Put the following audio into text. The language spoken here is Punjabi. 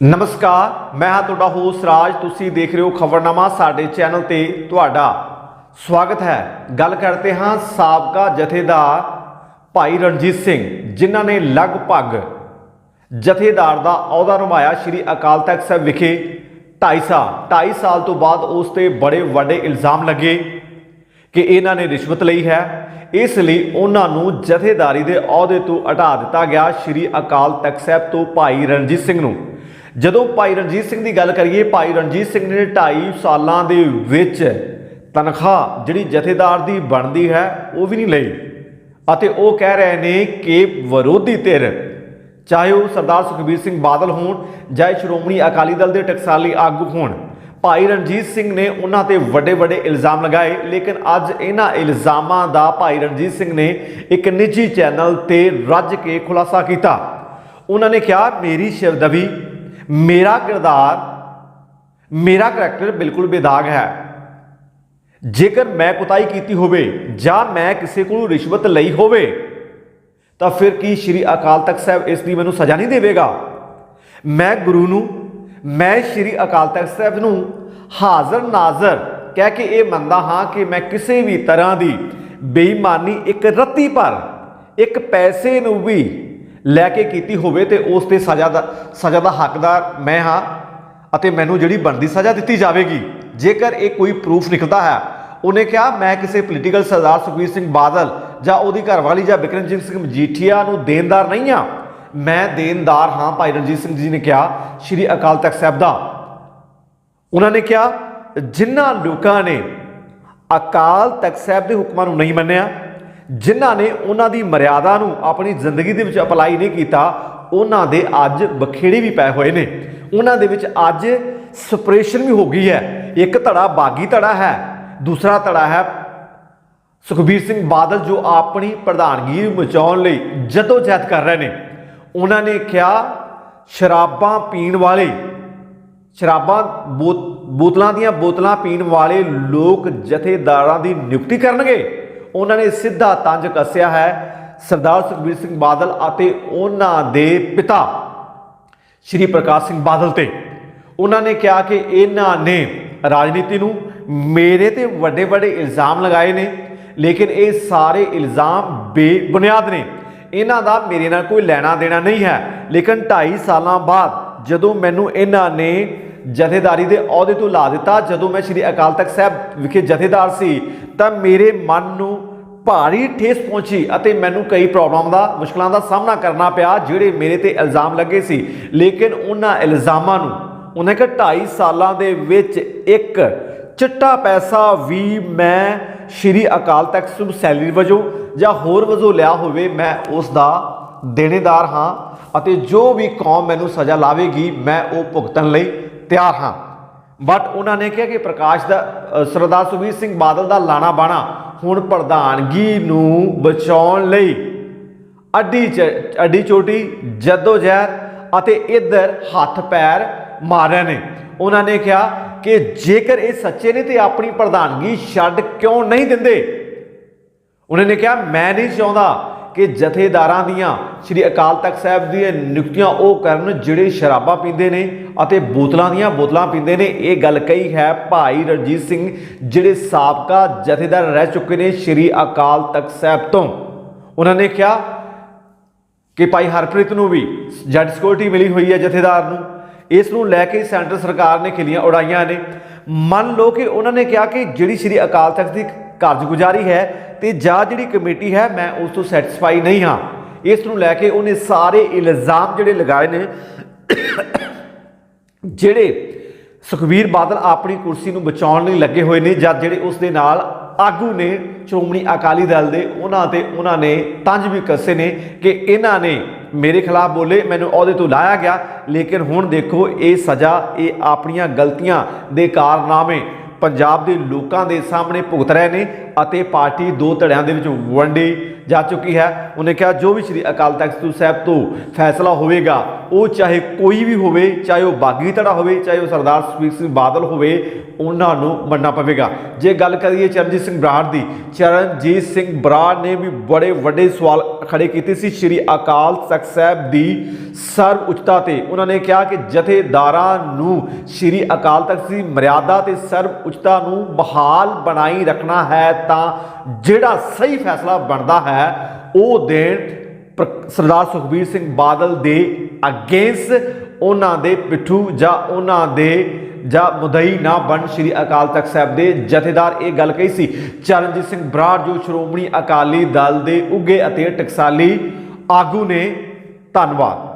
ਨਮਸਕਾਰ, ਮੈਂ ਹਾਂ ਤੁਹਾਡਾ ਹੋਸਟ ਰਾਜ, ਤੁਸੀਂ ਦੇਖ ਰਹੇ ਹੋ ਖਬਰਨਾਮਾ ਸਾਡੇ ਚੈਨਲ ਤੇ ਤੁਹਾਡਾ ਸਵਾਗਤ ਹੈ। ਗੱਲ ਕਰਦੇ ਹਾਂ ਸਾਬਕਾ ਜਥੇਦਾਰ ਭਾਈ ਰਣਜੀਤ ਸਿੰਘ, ਜਿਨ੍ਹਾਂ ਨੇ ਲਗਭਗ ਜਥੇਦਾਰ ਦਾ ਅਹੁਦਾ ਨਿਭਾਇਆ ਸ਼੍ਰੀ ਅਕਾਲ ਤਖਤ ਸਾਹਿਬ ਵਿਖੇ 2.5 ਸਾਲ 2.5 ਸਾਲ ਤੋਂ ਬਾਅਦ ਉਸ ਤੇ ਬੜੇ ਵੱਡੇ ਇਲਜ਼ਾਮ ਲੱਗੇ ਕਿ ਇਹਨਾਂ ਨੇ ਰਿਸ਼ਵਤ ਲਈ ਹੈ। ਇਸ ਲਈ ਉਹਨਾਂ ਨੂੰ ਜਥੇਦਾਰੀ ਦੇ ਅਹੁਦੇ ਤੋਂ ਹਟਾ ਦਿੱਤਾ ਗਿਆ ਸ਼੍ਰੀ ਅਕਾਲ ਤਖਤ ਸਾਹਿਬ ਤੋਂ ਭਾਈ ਰਣਜੀਤ ਸਿੰਘ ਨੂੰ। ਜਦੋਂ ਭਾਈ ਰਣਜੀਤ ਸਿੰਘ ਦੀ ਗੱਲ ਕਰੀਏ, ਭਾਈ ਰਣਜੀਤ ਸਿੰਘ ਨੇ 2.5 ਸਾਲਾਂ ਦੇ ਵਿੱਚ ਤਨਖਾਹ ਜਿਹੜੀ ਜਥੇਦਾਰ ਦੀ ਬਣਦੀ ਹੈ, ਉਹ ਵੀ ਨਹੀਂ ਲਈ। ਅਤੇ ਉਹ ਕਹਿ ਰਹੇ ਨੇ ਕਿ ਵਿਰੋਧੀ ਧਿਰ, ਚਾਹੇ ਉਹ ਸਰਦਾਰ ਸੁਖਬੀਰ ਸਿੰਘ ਬਾਦਲ ਹੋਣ ਜਾਂ ਸ਼੍ਰੋਮਣੀ ਅਕਾਲੀ ਦਲ ਦੇ ਟਕਸਾਲੀ ਆਗੂ ਹੋਣ, ਭਾਈ ਰਣਜੀਤ ਸਿੰਘ ਨੇ ਉਹਨਾਂ ਤੇ ਵੱਡੇ ਵੱਡੇ ਇਲਜ਼ਾਮ ਲਗਾਏ। ਲੇਕਿਨ ਅੱਜ ਇਹਨਾਂ ਇਲਜ਼ਾਮਾਂ ਦਾ ਭਾਈ ਰਣਜੀਤ ਸਿੰਘ ਨੇ ਇੱਕ ਨਿੱਜੀ ਚੈਨਲ ਤੇ ਰੱਜ ਕੇ ਖੁਲਾਸਾ ਕੀਤਾ। ਉਹਨਾਂ ਨੇ ਕਿਹਾ, ਮੇਰੀ ਸ਼ਿਵਦਵੀ ਮੇਰਾ ਕਿਰਦਾਰ, ਮੇਰਾ ਕਰੈਕਟਰ ਬਿਲਕੁਲ ਬੇਦਾਗ ਹੈ। ਜੇਕਰ ਮੈਂ ਕੁਤਾਈ ਕੀਤੀ ਹੋਵੇ ਜਾਂ ਮੈਂ ਕਿਸੇ ਕੋਲੋਂ ਰਿਸ਼ਵਤ ਲਈ ਹੋਵੇ, ਤਾਂ ਫਿਰ ਕੀ ਸ਼੍ਰੀ ਅਕਾਲ ਤਖਤ ਸਾਹਿਬ ਇਸ ਦੀ ਮੈਨੂੰ ਸਜ਼ਾ ਨਹੀਂ ਦੇਵੇਗਾ? ਮੈਂ ਗੁਰੂ ਨੂੰ, ਮੈਂ ਸ਼੍ਰੀ ਅਕਾਲ ਤਖਤ ਸਾਹਿਬ ਨੂੰ ਹਾਜ਼ਰ ਨਾਜ਼ਰ ਕਹਿ ਕੇ ਇਹ ਮੰਨਦਾ ਹਾਂ ਕਿ ਮੈਂ ਕਿਸੇ ਵੀ ਤਰ੍ਹਾਂ ਦੀ ਬੇਈਮਾਨੀ ਇੱਕ ਰੱਤੀ ਪਰ ਇੱਕ ਪੈਸੇ ਨੂੰ ਵੀ ਲੈ ਕੇ ਕੀਤੀ ਹੋਵੇ ਤੇ ਉਸ ਤੇ ਸਜ਼ਾ ਦਾ ਸਜ਼ਾ ਦਾ ਹੱਕਦਾਰ ਮੈਂ ਹਾਂ ਅਤੇ ਮੈਨੂੰ ਜਿਹੜੀ ਬਣਦੀ ਸਜ਼ਾ ਦਿੱਤੀ ਜਾਵੇਗੀ। ਜੇਕਰ ਇਹ ਕੋਈ ਪ੍ਰੂਫ ਨਿਕਲਦਾ ਹੈ, ਉਹਨੇ ਕਿਹਾ, ਮੈਂ ਕਿਸੇ ਪੋਲੀਟੀਕਲ ਸਰਦਾਰ ਸੁਖਬੀਰ ਸਿੰਘ ਬਾਦਲ ਜਾਂ ਉਹਦੀ ਘਰਵਾਲੀ ਜਾਂ ਬਿਕਰਮਜੀਤ ਸਿੰਘ ਮਜੀਠੀਆ ਨੂੰ ਦੇਣਦਾਰ ਨਹੀਂ ਹਾਂ। ਮੈਂ ਦੇਣਦਾਰ ਹਾਂ, ਭਾਈ ਰਣਜੀਤ ਸਿੰਘ ਜੀ ਨੇ ਕਿਹਾ, ਸ਼੍ਰੀ ਅਕਾਲ ਤਖਤ ਸਾਹਿਬ ਦਾ। ਉਹਨਾਂ ਨੇ ਕਿਹਾ, ਜਿਨ੍ਹਾਂ ਲੋਕਾਂ ਨੇ ਅਕਾਲ ਤਖਤ ਸਾਹਿਬ ਦੇ ਹੁਕਮਾਂ ਨੂੰ ਨਹੀਂ ਮੰਨਿਆ ਜਿਨ੍ਹਾਂ ਨੇ ਉਹਨਾਂ ਦੀ ਮਰਿਆਦਾ ਨੂੰ ਆਪਣੀ ਜ਼ਿੰਦਗੀ ਦੇ ਵਿੱਚ ਅਪਲਾਈ ਨਹੀਂ ਕੀਤਾ, ਉਹਨਾਂ ਦੇ ਅੱਜ ਬਖੇੜੇ ਵੀ ਪਏ ਹੋਏ ਨੇ। ਉਹਨਾਂ ਦੇ ਵਿੱਚ ਅੱਜ ਸਪਰੇਸ਼ਨ ਵੀ ਹੋ ਗਈ ਹੈ। ਇੱਕ ਧੜਾ ਬਾਗੀ ਧੜਾ ਹੈ, ਦੂਸਰਾ ਧੜਾ ਹੈ ਸੁਖਬੀਰ ਸਿੰਘ ਬਾਦਲ ਜੋ ਆਪਣੀ ਪ੍ਰਧਾਨਗੀ ਬਚਾਉਣ ਲਈ ਜਦੋਂ ਜਹਿਦ ਕਰ ਰਹੇ ਨੇ। ਉਹਨਾਂ ਨੇ ਕਿਹਾ, ਸ਼ਰਾਬਾਂ ਪੀਣ ਵਾਲੇ, ਸ਼ਰਾਬਾਂ ਬੋ- ਬੋਤਲਾਂ ਦੀਆਂ ਬੋਤਲਾਂ ਪੀਣ ਵਾਲੇ ਲੋਕ ਜਥੇਦਾਰਾਂ ਦੀ ਨਿਯੁਕਤੀ ਕਰਨਗੇ। ਉਹਨਾਂ ਨੇ ਸਿੱਧਾ ਤੰਜ ਕੱਸਿਆ ਹੈ। ਸਰਦਾਰ ਸੁਖਬੀਰ ਸਿੰਘ ਬਾਦਲ ਅਤੇ ਉਹਨਾਂ ਦੇ ਪਿਤਾ ਸ਼੍ਰੀ ਪ੍ਰਕਾਸ਼ ਸਿੰਘ ਬਾਦਲ ਤੇ। ਉਹਨਾਂ ਨੇ ਕਿਹਾ ਕਿ ਇਹਨਾਂ ਨੇ ਰਾਜਨੀਤੀ ਨੂੰ ਮੇਰੇ ਤੇ ਵੱਡੇ ਵੱਡੇ ਇਲਜ਼ਾਮ ਲਗਾਏ ਨੇ, ਲੇਕਿਨ ਇਹ ਸਾਰੇ ਇਲਜ਼ਾਮ ਬੇਬੁਨਿਆਦ ਨੇ। ਇਹਨਾਂ ਦਾ ਮੇਰੇ ਨਾਲ ਕੋਈ ਲੈਣਾ ਦੇਣਾ ਨਹੀਂ ਹੈ। ਲੇਕਿਨ 2.5 ਸਾਲਾਂ ਬਾਅਦ ਜਦੋਂ ਮੈਨੂੰ ਇਹਨਾਂ ਨੇ ਜਥੇਦਾਰੀ ਦੇ ਅਹੁਦੇ ਤੋਂ ਲਾ ਦਿੱਤਾ। ਜਦੋਂ ਮੈਂ ਸ਼੍ਰੀ ਅਕਾਲ ਤਖਤ ਸਾਹਿਬ ਵਿਖੇ ਜਥੇਦਾਰ ਸੀ, ਤਾਂ ਮੇਰੇ ਮਨ ਨੂੰ ਭਾਰੀ ਠੇਸ ਪਹੁੰਚੀ ਅਤੇ ਮੈਨੂੰ ਕਈ ਪ੍ਰੋਬਲਮ ਦਾ, ਮੁਸ਼ਕਲਾਂ ਦਾ ਸਾਹਮਣਾ ਕਰਨਾ ਪਿਆ, ਜਿਹੜੇ ਮੇਰੇ ਤੇ ਇਲਜ਼ਾਮ ਲੱਗੇ ਸੀ। ਲੇਕਿਨ ਉਹਨਾਂ ਇਲਜ਼ਾਮਾਂ ਨੂੰ, ਉਹਨੇ ਕਿ 2.5 ਸਾਲਾਂ ਦੇ ਵਿੱਚ ਇੱਕ ਚਿੱਟਾ ਪੈਸਾ ਵੀ ਮੈਂ ਸ਼੍ਰੀ ਅਕਾਲ ਤਖਤ ਸਾਹਿਬ ਸੈਲਰੀ ਵਜੋਂ ਜਾਂ ਹੋਰ ਵਜੋਂ ਲਿਆ ਹੋਵੇ, ਮੈਂ ਉਸ ਦਾ ਦੇਣੇਦਾਰ ਹਾਂ ਅਤੇ ਜੋ ਵੀ ਕੌਮ ਮੈਨੂੰ ਸਜ਼ਾ ਲਾਵੇਗੀ, ਮੈਂ ਉਹ ਭੁਗਤਣ ਲਈ ਤਿਆਰ ਹਾਂ। ਬਟ ਉਹਨਾਂ ਨੇ ਕਿਹਾ ਕਿ ਪ੍ਰਕਾਸ਼ ਦਾ ਸਰਦਾਰ ਸੁਖਬੀਰ ਸਿੰਘ ਬਾਦਲ ਦਾ ਲਾਣਾ ਬਾਣਾ ਹੁਣ ਪ੍ਰਧਾਨਗੀ ਨੂੰ ਬਚਾਉਣ ਲਈ ਅੱਡੀ ਚ- ਅੱਡੀ ਚੋਟੀ ਜੱਦੋ ਜਹਿਰ ਅਤੇ ਇੱਧਰ ਹੱਥ ਪੈਰ ਮਾਰ ਰਹੇ ਨੇ। ਉਹਨਾਂ ਨੇ ਕਿਹਾ ਕਿ ਜੇਕਰ ਇਹ ਸੱਚੇ ਨੇ ਤੇ ਆਪਣੀ ਪ੍ਰਧਾਨਗੀ ਛੱਡ ਕਿਉਂ ਨਹੀਂ ਦਿੰਦੇ? ਉਹਨਾਂ ਨੇ ਕਿਹਾ, ਮੈਂ ਨਹੀਂ ਚਾਹੁੰਦਾ ਕਿ ਜਥੇਦਾਰਾਂ ਦੀਆਂ, ਸ੍ਰੀ ਅਕਾਲ ਤਖਤ ਸਾਹਿਬ ਦੀਆਂ ਨਿਯੁਕਤੀਆਂ ਉਹ ਕਰਨ ਜਿਹੜੇ ਸ਼ਰਾਬਾਂ ਪੀਂਦੇ ਨੇ ਅਤੇ ਬੋਤਲਾਂ ਦੀਆਂ ਬੋਤਲਾਂ ਪੀਂਦੇ ਨੇ। ਇਹ ਗੱਲ ਕਹੀ ਹੈ ਭਾਈ ਰਣਜੀਤ ਸਿੰਘ, ਜਿਹੜੇ ਸਾਬਕਾ ਜਥੇਦਾਰ ਰਹਿ ਚੁੱਕੇ ਨੇ ਸ੍ਰੀ ਅਕਾਲ ਤਖਤ ਸਾਹਿਬ ਤੋਂ। ਉਹਨਾਂ ਨੇ ਕਿਹਾ ਕਿ ਭਾਈ ਹਰਪ੍ਰੀਤ ਨੂੰ ਵੀ ਜੱਜ ਸਿਕਿਉਰਿਟੀ ਮਿਲੀ ਹੋਈ ਹੈ ਜਥੇਦਾਰ ਨੂੰ। ਇਸ ਨੂੰ ਲੈ ਕੇ ਸੈਂਟਰ ਸਰਕਾਰ ਨੇ ਖਿਲੀਆਂ ਉਡਾਈਆਂ ਨੇ। ਮੰਨ ਲਓ ਕਿ ਉਹਨਾਂ ਨੇ ਕਿਹਾ ਕਿ ਜਿਹੜੀ ਸ੍ਰੀ ਅਕਾਲ ਤਖਤ ਦੀ ਕਾਰਜਗੁਜ਼ਾਰੀ ਹੈ ਤੇ ਜਾਂ ਜਿਹੜੀ ਕਮੇਟੀ ਹੈ, ਮੈਂ ਉਸ ਤੋਂ ਸੈਟੀਸਫਾਈ ਨਹੀਂ ਹਾਂ। ਇਸ ਨੂੰ ਲੈ ਕੇ ਉਹਨੇ ਸਾਰੇ ਇਲਜ਼ਾਮ ਜਿਹੜੇ ਲਗਾਏ ਨੇ। ਜਿਹੜੇ ਸੁਖਬੀਰ ਬਾਦਲ ਆਪਣੀ ਕੁਰਸੀ ਨੂੰ ਬਚਾਉਣ ਲਈ ਲੱਗੇ ਹੋਏ ਨੇ ਜਾਂ ਜਿਹੜੇ ਉਸ ਦੇ ਨਾਲ ਆਗੂ ਨੇ, ਸ਼੍ਰੋਮਣੀ ਅਕਾਲੀ ਦਲ ਦੇ, ਉਹਨਾਂ ਤੇ ਉਹਨਾਂ ਨੇ ਤੰਜ ਵੀ ਕੱਸੇ ਨੇ ਕਿ ਇਹਨਾਂ ਨੇ ਮੇਰੇ ਖਿਲਾਫ ਬੋਲੇ, ਮੈਨੂੰ ਅਹੁਦੇ ਤੋਂ ਲਾਇਆ ਗਿਆ। ਲੇਕਿਨ ਹੁਣ ਦੇਖੋ, ਇਹ ਸਜ਼ਾ, ਇਹ ਆਪਣੀਆਂ ਗਲਤੀਆਂ ਦੇ ਕਾਰਨਾਮੇ ਪੰਜਾਬ ਦੇ ਲੋਕਾਂ ਦੇ ਸਾਹਮਣੇ ਭੁਗਤ ਰਹੇ ਨੇ। ਅਤੇ ਪਾਰਟੀ ਦੋ ਧੜਿਆਂ ਦੇ ਵਿੱਚ ਵੰਡੀ ਜਾ ਚੁੱਕੀ ਹੈ। ਉਹਨੇ ਕਿਹਾ, ਜੋ ਵੀ ਸ੍ਰੀ ਅਕਾਲ ਤਖਤ ਸਾਹਿਬ ਤੋਂ ਫੈਸਲਾ ਹੋਵੇਗਾ, ਉਹ ਚਾਹੇ ਕੋਈ ਵੀ ਹੋਵੇ, ਚਾਹੇ ਉਹ ਬਾਗੀ ਧੜਾ ਹੋਵੇ, ਚਾਹੇ ਉਹ ਸਰਦਾਰ ਸੁਖਬੀਰ ਸਿੰਘ ਬਾਦਲ ਹੋਵੇ, ਉਹਨਾਂ ਨੂੰ ਮੰਨਣਾ ਪਵੇਗਾ। ਜੇ ਗੱਲ ਕਰੀਏ ਚਰਨਜੀਤ ਸਿੰਘ ਬਰਾੜ ਦੀ, ਚਰਨਜੀਤ ਸਿੰਘ ਬਰਾੜ ਨੇ ਵੀ ਬੜੇ ਵੱਡੇ ਸਵਾਲ ਖੜੇ ਕੀਤੇ ਸੀ ਸ੍ਰੀ ਅਕਾਲ ਤਖਤ ਸਾਹਿਬ ਦੀ ਸਰਵ ਉੱਚਤਾ ਤੇ। ਉਹਨਾਂ ਨੇ ਕਿਹਾ ਕਿ ਜਥੇਦਾਰਾਂ ਨੂੰ ਸ੍ਰੀ ਅਕਾਲ ਤਖਤ ਦੀ ਮਰਿਆਦਾ ਤੇ ਸਰਵ ਉੱਚਤਾ ਨੂੰ ਬਹਾਲ ਬਣਾਈ ਰੱਖਣਾ ਹੈ ਤਾਂ ਜਿਹੜਾ ਸਹੀ ਫੈਸਲਾ ਬਣਦਾ ਹੈ, ਉਹ ਦੇਣ ਸਰਦਾਰ ਸੁਖਬੀਰ ਸਿੰਘ ਬਾਦਲ ਦੇ ਅਗੇਂਸਟ ਉਹਨਾਂ ਦੇ ਪਿੱਠੂ ਜਾਂ ਉਹਨਾਂ ਦੇ ਜਾਂ ਮੁਦਈ ਨਾ ਬਣ ਸ੍ਰੀ ਅਕਾਲ ਤਖਤ ਸਾਹਿਬ ਦੇ ਜਥੇਦਾਰ ਇਹ ਗੱਲ ਕਹੀ ਸੀ। ਚਰਨਜੀਤ ਸਿੰਘ ਬਰਾੜ, ਜੋ ਸ਼੍ਰੋਮਣੀ ਅਕਾਲੀ ਦਲ ਦੇ ਉੱਗੇ ਅਤੇ ਟਕਸਾਲੀ ਆਗੂ ਨੇ, ਧੰਨਵਾਦ।